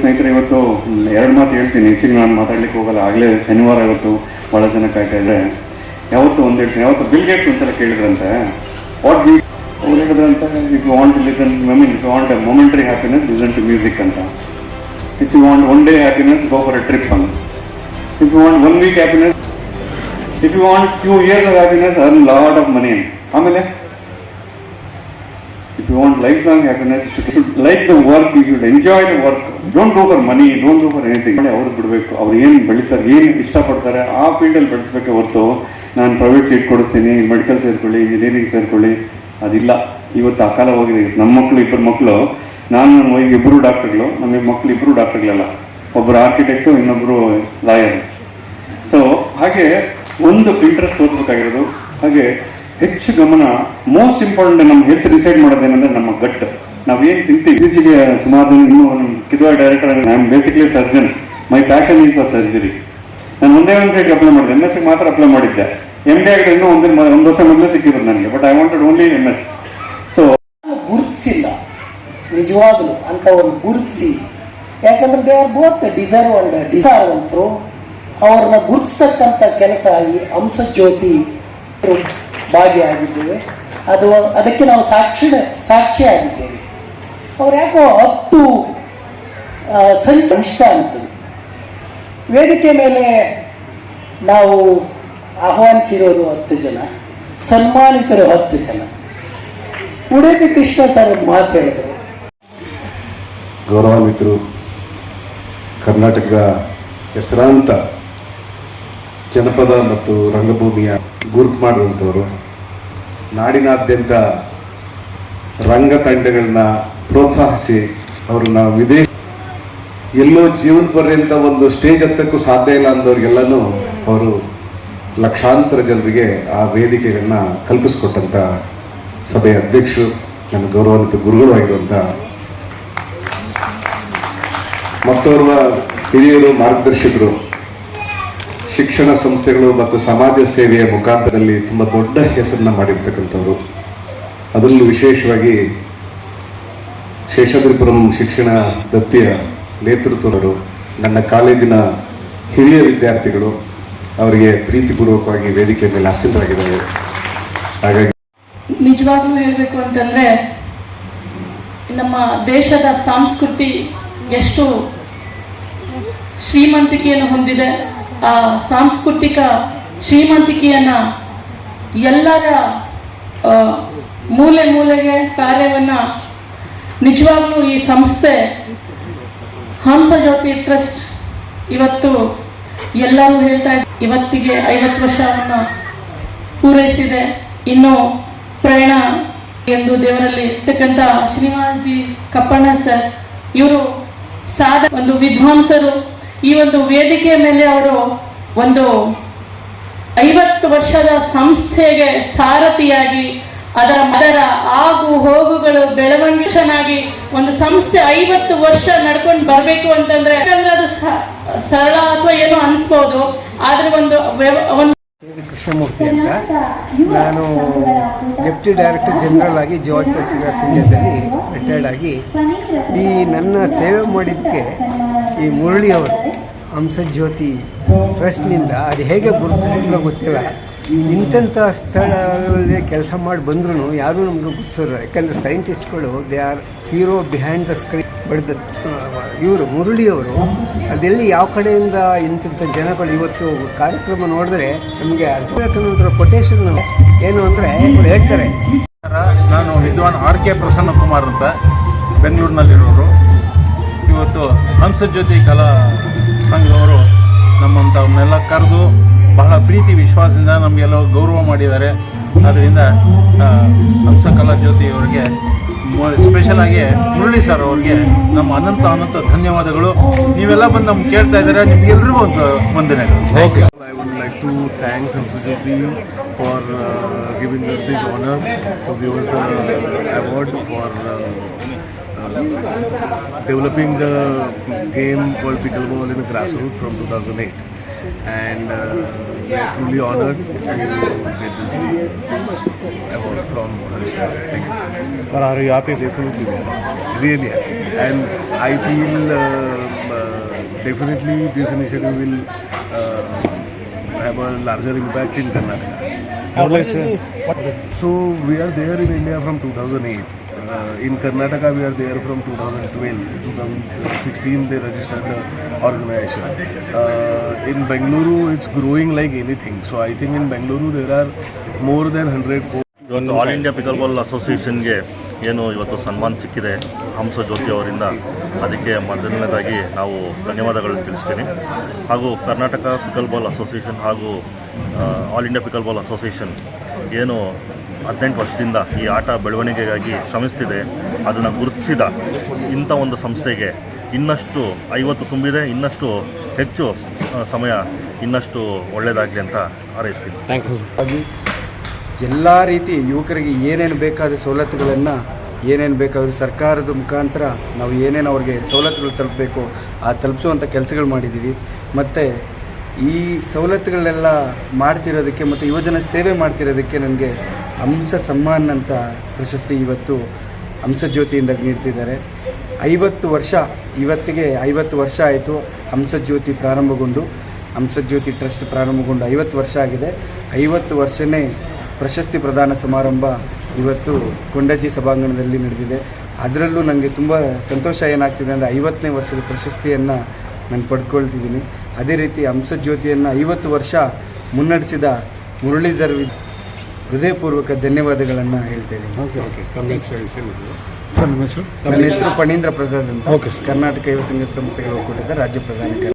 ಸ್ನೇಹಿತರೆ, ಇವತ್ತು ಎರಡು ಮಾತು ಹೇಳ್ತೀನಿ. ಹೆಚ್ಚಿಗೆ ನಾನು ಮಾತಾಡ್ಲಿಕ್ಕೆ ಹೋಗಲ್ಲ. ಆಗಲೇ ಶನಿವಾರ ಇವತ್ತು ಬಹಳ ಜನ ಕಾಯ್ತಾ ಯಾವತ್ತು ಒಂದು ಹೇಳ್ತೀನಿ ಯಾವತ್ತು ಬಿಲ್ ಗೇಟ್ಸ್ ಒಂದ್ಸಲ ಕೇಳಿದ್ರಂತೆ. ವಾಟ್ ಗಿವ್ ಅವ್ರು ಹೇಳಿದ್ರಂತೆ if you want listen mean if you want momentary happiness listen to music ಅಂತ. If you want one day happiness go for a trip ಅಂತ. If you want one week happiness if you want few years of happiness earn lot of money ಆಮೇಲೆ lifelong happiness, you should like the work, you should enjoy the work. Don't go for money, don't go for anything. ಅವ್ರು ಬಿಡಬೇಕು ಅವ್ರು ಏನು ಬೆಳಿತಾರೆ ಏನು ಇಷ್ಟಪಡ್ತಾರೆ ಆ ಫೀಲ್ಡಲ್ಲಿ ಬೆಳೆಸ್ಬೇಕೆ ಹೊರತು ನಾನು ಪ್ರೈವೇಟ್ ಸೀಟ್ ಕೊಡಿಸ್ತೀನಿ ಮೆಡಿಕಲ್ ಸೇರ್ಕೊಳ್ಳಿ ಇಂಜಿನಿಯರಿಂಗ್ ಸೇರ್ಕೊಳ್ಳಿ ಅದಿಲ್ಲ. ಇವತ್ತು ಆ ಕಾಲ ಹೋಗಿದೆ. ನಮ್ಮ ಮಕ್ಕಳು ಇಬ್ಬರು ಮಕ್ಕಳು ನಾನು ನನ್ನ ವೈಫ್ ಇಬ್ಬರು ಡಾಕ್ಟರ್ಗಳು ನಮಗೆ ಮಕ್ಕಳು ಇಬ್ಬರು ಡಾಕ್ಟರ್ಗಳಲ್ಲ. ಒಬ್ಬರು ಆರ್ಕಿಟೆಕ್ಟು ಇನ್ನೊಬ್ಬರು ಲಾಯರ್ ಸೊ ಹಾಗೆ ಒಂದು ಇಂಟ್ರೆಸ್ಟ್ ತೋರಿಸ್ಬೇಕಾಗಿರೋದು. ಹಾಗೆ ಹೆಚ್ಚು ಗಮನ ಮೋಸ್ಟ್ ಇಂಪಾರ್ಟೆಂಟ್ ನಮ್ಮ ಹೆಲ್ತ್ ಡಿಸೈಡ್ ಮಾಡೋದೇನಂದ್ರೆ ನಮ್ಮ ಗಟ್ ನಾವೇನು ತಿಂತೀವಿ? ಇತ್ತೀಚೆಗೆ ಸುಮಾರು ಇನ್ನೂ ನಮ್ಮ Kidwai director I am basically surgeon my passion is the surgery ನಾನು ಒಂದೇ ಒಂದು ಸೈಟ್ ಅಪ್ಲೈ ಮಾಡಿದೆ. ಎಂ ಎಸ್ ಮಾತ್ರ ಅಪ್ಲೈ ಮಾಡಿದ್ದೆ. ಎಂ ಡಿ ಆಗಿದ್ರೆ ಇನ್ನೂ ಒಂದಿನ ಒಂದು ವರ್ಷ ಮೊದಲೇ ಸಿಕ್ಕಿರೋದು ನನಗೆ. But I wanted only M S so ಗುರುತಿಸಿಲ್ಲ. ನಿಜವಾಗ್ಲು ಅಂತ ಒಂದು ಗುರುತಿಸಿ ಯಾಕಂದ್ರೆ they are both deserve and ಡಿಸರ್ವಂತರು ಅವ್ರನ್ನ ಗುರುತಿಸ್ತಕ್ಕಂಥ ಕೆಲಸ ಈ ಅಂಶಜ್ಯೋತಿ ಭಾಗಿಯಾಗಿದ್ದೇವೆ. ಅದು ಅದಕ್ಕೆ ನಾವು ಸಾಕ್ಷಿ ಸಾಕ್ಷಿಯಾಗಿದ್ದೇವೆ. ಅವ್ರು ಯಾಕೋ ಹತ್ತು ಸಂಖ್ಯೆ ಇಷ್ಟ ಅಂತೀವಿ. ವೇದಿಕೆ ಮೇಲೆ ನಾವು ಆಹ್ವಾನಿಸಿರೋದು ಹತ್ತು ಜನ, ಸನ್ಮಾನಿತರು ಹತ್ತು ಜನ. ಉಡುಪಿ ಕೃಷ್ಣ ಸರ್ ಮಾತು ಹೇಳಿದರು. ಗೌರವಾನ್ವಿತರು, ಕರ್ನಾಟಕದ ಹೆಸರಾಂತ ಜನಪದ ಮತ್ತು ರಂಗಭೂಮಿಯ ಗುರುತು ಮಾಡಿರುವಂಥವರು ನಾಡಿನಾದ್ಯಂತ ರಂಗ ತಂಡಗಳನ್ನ ಪ್ರೋತ್ಸಾಹಿಸಿ ಅವ್ರನ್ನ ವಿದೇಶ ಎಲ್ಲೋ ಜೀವನ ಪರ್ಯಂತ ಒಂದು ಸ್ಟೇಜ್ ಹತ್ತಕ್ಕೂ ಸಾಧ್ಯ ಇಲ್ಲ ಅಂದವ್ರಿಗೆಲ್ಲನೂ ಅವರು ಲಕ್ಷಾಂತರ ಜನರಿಗೆ ಆ ವೇದಿಕೆಗಳನ್ನ ಕಲ್ಪಿಸ್ಕೊಟ್ಟಂಥ ಸಭೆಯ ಅಧ್ಯಕ್ಷರು, ನನ್ನ ಗೌರವಾನ್ವಿತ ಗುರುಗಳು ಆಗಿರುವಂಥ ಮತ್ತೋರ್ವ ಹಿರಿಯರು, ಮಾರ್ಗದರ್ಶಕರು ಶಿಕ್ಷಣ ಸಂಸ್ಥೆಗಳು ಮತ್ತು ಸಮಾಜ ಸೇವೆಯ ಮುಖಾಂತರದಲ್ಲಿ ತುಂಬ ದೊಡ್ಡ ಹೆಸರನ್ನ ಮಾಡಿರ್ತಕ್ಕಂಥವ್ರು. ಅದರಲ್ಲೂ ವಿಶೇಷವಾಗಿ ಶೇಷಾದ್ರಿಪುರಂ ಶಿಕ್ಷಣ ದತ್ತಿಯ ನೇತೃತ್ವದವರು, ನನ್ನ ಕಾಲೇಜಿನ ಹಿರಿಯ ವಿದ್ಯಾರ್ಥಿಗಳು ಅವರಿಗೆ ಪ್ರೀತಿಪೂರ್ವಕವಾಗಿ ವೇದಿಕೆ ಮೇಲೆ ಆಸೀನರಾಗಿದ್ದಾರೆ. ಹಾಗಾಗಿ ನಿಜವಾಗ್ಲೂ ಹೇಳಬೇಕು ಅಂತಂದರೆ, ನಮ್ಮ ದೇಶದ ಸಂಸ್ಕೃತಿ ಎಷ್ಟು ಶ್ರೀಮಂತಿಕೆಯನ್ನು ಹೊಂದಿದೆ. ಆ, ಸಾಂಸ್ಕೃತಿಕ ಶ್ರೀಮಂತಿಕೆಯನ್ನು ಎಲ್ಲರ ಮೂಲೆ ಮೂಲೆಗೆ ಕಾರ್ಯವನ್ನು ನಿಜವಾಗ್ಲೂ ಈ ಸಂಸ್ಥೆ ಹಂಸಜ್ಯೋತಿ ಟ್ರಸ್ಟ್ ಇವತ್ತು ಎಲ್ಲರೂ ಹೇಳ್ತಾ ಇದ್ದ ಇವತ್ತಿಗೆ ಐವತ್ತು ವರ್ಷವನ್ನು ಪೂರೈಸಿದೆ. ಇನ್ನು ಪ್ರಯಾಣ ಎಂದು ದೇವರಲ್ಲಿ ಇರ್ತಕ್ಕಂಥ ಶ್ರೀನಿವಾಸ್ ಜಿ ಕಪ್ಪಣ್ಣ ಸರ್, ಇವರು ಸಾಧ ಒಂದು ವಿದ್ವಾಂಸರು. ಈ ಒಂದು ವೇದಿಕೆಯ ಮೇಲೆ ಅವರು ಒಂದು ಐವತ್ತು ವರ್ಷದ ಸಂಸ್ಥೆಗೆ ಸಾರಥಿಯಾಗಿ ಅದರ ಅದರ ಆಗು ಹೋಗುಗಳು ಬೆಳವಣಿಗೆನಾಗಿ ಒಂದು ಸಂಸ್ಥೆ ಐವತ್ತು ವರ್ಷ ನಡ್ಕೊಂಡು ಬರಬೇಕು ಅಂತಂದ್ರೆ ಯಾಕಂದ್ರೆ ಅದು ಸರಳ ಅಥವಾ ಏನೋ ಅನಿಸ್ಬೋದು, ಆದ್ರೆ ಒಂದು ಒಂದು ಕೃಷ್ಣಮೂರ್ತಿ ಅಂತ. ನಾನು ಡೆಪ್ಟಿ ಡೈರೆಕ್ಟರ್ ಜನರಲ್ ಆಗಿ ಇಂಡಿಯಾದಲ್ಲಿ ರಿಟೈರ್ಡ್ ಆಗಿ ಈ ನನ್ನ ಸೇವೆ ಮಾಡಿದ್ದಕ್ಕೆ ಈ ಮುರಳಿ ಅವರು ಹಂಸಜ್ಯೋತಿ ಟ್ರಸ್ಟ್ನಿಂದ, ಅದು ಹೇಗೆ ಗುರುತಿಸಿದ್ರು ಗೊತ್ತಿಲ್ಲ. ಇಂಥ ಸ್ಥಳಗಳಲ್ಲಿ ಕೆಲಸ ಮಾಡಿ ಬಂದ್ರೂ ಯಾರೂ ನಮ್ಗೆ ಗುರುತಿಸೋರು ಯಾಕಂದರೆ ಸೈಂಟಿಸ್ಟ್ಗಳು they are hero behind the screen ಬಡ್ದ ಇವರು ಮುರಳಿಯವರು, ಅದೆಲ್ಲಿ ಯಾವ ಕಡೆಯಿಂದ ಇಂತಿಂಥ ಜನಗಳು ಇವತ್ತು ಕಾರ್ಯಕ್ರಮ ನೋಡಿದ್ರೆ ನಮಗೆ ಅರ್ಜುನ ಕೊಟೇಶನ್ ಏನು ಅಂದರೆ ಇವರು ಹೇಳ್ತಾರೆ. ನಾನು ವಿದ್ವಾನ್ ಆರ್ ಕೆ ಪ್ರಸನ್ನ ಕುಮಾರ್ ಅಂತ, ಬೆಂಗಳೂರಿನಲ್ಲಿರೋರು. ಇವತ್ತು ಹಂಸಜ್ಯೋತಿ ಕಲಾ ಸಂಘದವರು ನಮ್ಮಂಥವ್ರನ್ನೆಲ್ಲ ಕರೆದು ಬಹಳ ಪ್ರೀತಿ ವಿಶ್ವಾಸದಿಂದ ನಮಗೆಲ್ಲ ಗೌರವ ಮಾಡಿದ್ದಾರೆ. ಅದರಿಂದ ಹಂಸ ಕಲಾ ಜ್ಯೋತಿ ಅವರಿಗೆ ಸ್ಪೆಷಲ್ ಆಗಿ ಮುರಳಿ ಸರ್ ಅವ್ರಿಗೆ ನಮ್ಮ ಅನಂತ ಅನಂತ ಧನ್ಯವಾದಗಳು. ನೀವೆಲ್ಲ ಬಂದು ನಮ್ಗೆ ಕೇಳ್ತಾ ಇದ್ದಾರೆ ನಿಮಗೆಲ್ಲರಿಗೂ ಒಂದು ವಂದನೆಗಳು. Okay I would like to thank Sansujyoti for uh, this this honor to give us the developing the game called pickleball in the grassroots from 2008. and uh, we are truly honored to get this award from Harshita. Thank you. Sir, are you happy? Definitely, we are really happy. And I feel uh, uh, definitely this initiative will uh, have a larger impact in Karnataka. What is, what, So we are there in India from 2008. Uh, in Karnataka, we are there from 2012. 2016, they registered the organization. Uh, in Bengaluru, it's growing like anything. So I think in Bengaluru, there are more than 100 co- ಇವತ್ತು all India pickleball ಅಸೋಸಿಯೇಷನ್ಗೆ ಏನು ಇವತ್ತು ಸನ್ಮಾನ ಸಿಕ್ಕಿದೆ ಹಂಸ ಜ್ಯೋತಿ ಅವರಿಂದ ಅದಕ್ಕೆ ಮೊದಲನೇದಾಗಿ ನಾವು ಧನ್ಯವಾದಗಳನ್ನು ತಿಳಿಸ್ತೀನಿ ಹಾಗೂ ಕರ್ನಾಟಕ ಪಿಕಲ್ಬಾಲ್ ಅಸೋಸಿಯೇಷನ್ ಹಾಗೂ ಆಲ್ ಇಂಡಿಯಾ ಪಿಕಲ್ಬಾಲ್ ಅಸೋಸಿಯೇಷನ್ ಏನು ಹದಿನೆಂಟು ವರ್ಷದಿಂದ ಈ ಆಟ ಬೆಳವಣಿಗೆಗಾಗಿ ಶ್ರಮಿಸ್ತಿದೆ ಅದನ್ನು ಗುರುತಿಸಿದ ಇಂಥ ಒಂದು ಸಂಸ್ಥೆಗೆ ಇನ್ನಷ್ಟು ಐವತ್ತು ತುಂಬಿದೆ ಇನ್ನಷ್ಟು ಹೆಚ್ಚು ಸಮಯ ಇನ್ನಷ್ಟು ಒಳ್ಳೆಯದಾಗಲಿ ಅಂತ ಹಾರೈಸ್ತೀನಿ. ಥ್ಯಾಂಕ್ ಯು ಎಲ್ಲ ರೀತಿ ಯುವಕರಿಗೆ ಏನೇನು ಬೇಕಾದ ಸವಲತ್ತುಗಳನ್ನು ಏನೇನು ಬೇಕಾದರೂ ಸರ್ಕಾರದ ಮುಖಾಂತರ ನಾವು ಏನೇನು ಅವ್ರಿಗೆ ಸವಲತ್ತುಗಳು ತಲುಪಬೇಕು ಆ ತಲುಪಿಸುವಂಥ ಕೆಲಸಗಳು ಮಾಡಿದ್ದೀವಿ. ಮತ್ತು ಈ ಸವಲತ್ತುಗಳೆಲ್ಲ ಮಾಡ್ತಿರೋದಕ್ಕೆ ಮತ್ತು ಯುವಜನ ಸೇವೆ ಮಾಡ್ತಿರೋದಕ್ಕೆ ನನಗೆ ಹಂಸ ಸಮ್ಮಾನ್ ಅಂತ ಪ್ರಶಸ್ತಿ ಇವತ್ತು ಹಂಸಜ್ಯೋತಿಯಿಂದ ನೀಡ್ತಿದ್ದಾರೆ. ಐವತ್ತು ವರ್ಷ, ಇವತ್ತಿಗೆ ಐವತ್ತು ವರ್ಷ ಆಯಿತು ಹಂಸಜ್ಯೋತಿ ಪ್ರಾರಂಭಗೊಂಡು ಹಂಸಜ್ಯೋತಿ ಟ್ರಸ್ಟ್ ಪ್ರಾರಂಭಗೊಂಡು ಐವತ್ತು ವರ್ಷ ಆಗಿದೆ. ಐವತ್ತು ವರ್ಷನೇ ಪ್ರಶಸ್ತಿ ಪ್ರದಾನ ಸಮಾರಂಭ ಇವತ್ತು ಕೊಂಡಜ್ಜಿ ಸಭಾಂಗಣದಲ್ಲಿ ನಡೆದಿದೆ. ಅದರಲ್ಲೂ ನನಗೆ ತುಂಬ ಸಂತೋಷ ಏನಾಗ್ತಿದೆ ಅಂದರೆ ಐವತ್ತನೇ ವರ್ಷದ ಪ್ರಶಸ್ತಿಯನ್ನು ನಾನು ಪಡ್ಕೊಳ್ತಿದ್ದೀನಿ. ಅದೇ ರೀತಿ ಹಂಸಜ್ಯೋತಿಯನ್ನು ಐವತ್ತು ವರ್ಷ ಮುನ್ನಡೆಸಿದ ಮುರಳೀಧರ್ ಹೃದಯಪೂರ್ವಕ ಧನ್ಯವಾದಗಳನ್ನು ಹೇಳ್ತೇನೆ ಸರ್ ನಮ್ಮ congratulations. Sir, ನಿಮ್ಮ ಹೆಸರು? ನನ್ನ ಹೆಸರು ಪಣೀಂದ್ರ ಪ್ರಸಾದ್ ಅಂತ. ಕರ್ನಾಟಕ ಯುವ ಸಂಘ ಸಂಸ್ಥೆಗಳ ಒಕ್ಕೂಟದ ರಾಜ್ಯ ಪ್ರಧಾನ ಕಾರ್ಯದರ್ಶಿ.